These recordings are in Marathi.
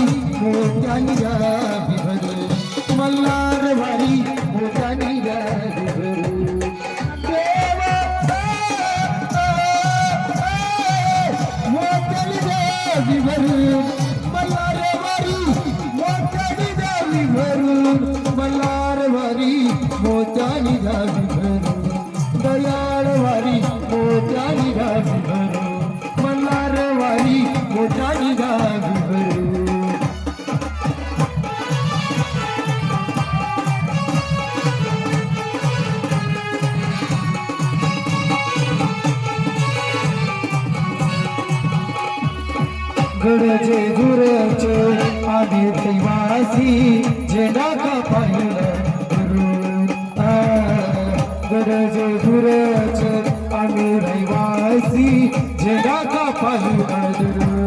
मोठ्यानी गावी भरू मल्हार मोठ्यानी गावी भरू मोठ्यानी गावी भरू मोठ्यानी गावी भरू मोठ्यानी गावी भरू गडजे गुरचे आधी दैवासी जे नाका पाहिलं गडजे गुरचे आम्ही रहिवासी जे नाका पाहिलं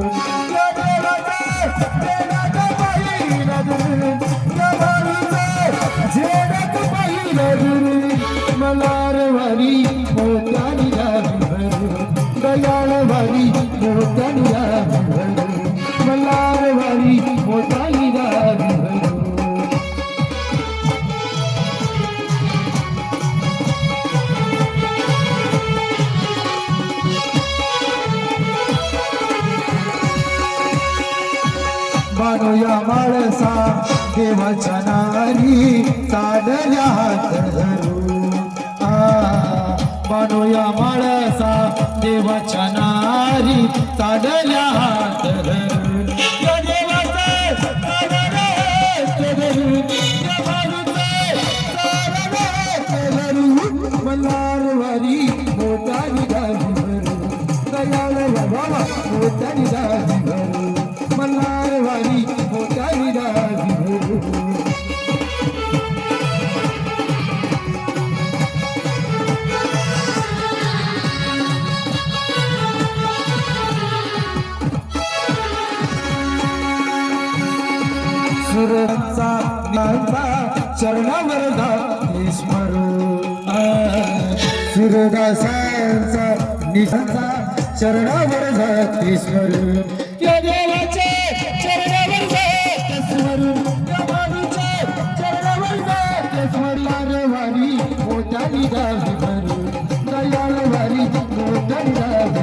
बानूया माळसा देवाच्या नारी चाडल्या हात धरू आ बानूया माळसा देवाच्या नारी चाडल्या हात धरू सुरांचा ज्ञानचा चरणावर जाते स्मरू. सुरदासांचा निशांचा चरणावर जाते या देवाचे चरणावर जाते या बाबूचे चरणावर वारी मोठ्यानी भरू. वारी मोठ्यानी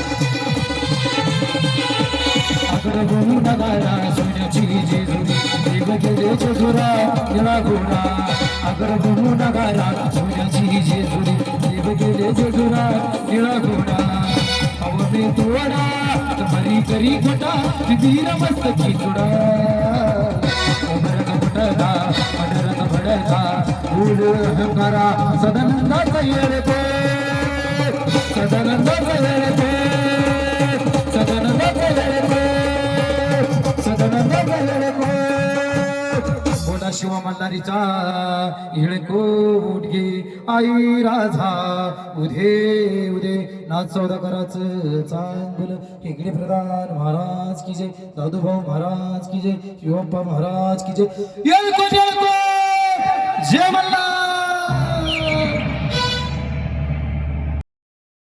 अगर गुरु नगारा सोन्याची जेजुरी देव गेले चतुरा निळा घोडा अगर गुरु नगारा सोन्याची जेजुरी देव गेले चतुरा निळा घोडा अवमे तोडा तुम्हारी करी खोटा वीर मस्तकी चुडा उमरग फुटका अडरग भडका उड अहंकारा सदानंदाचा येळते सदानंदाचा येळते सदानंदाचा येळते शिवा मल्हारीचा हिळको घे आई राजा. उदे उदे नाच चौदा करायचं चांगलं हेगडे प्रधान महाराज की जय. दादूभाऊ महाराज की जय. शिवप्पा महाराज की जय. जय मल्हार.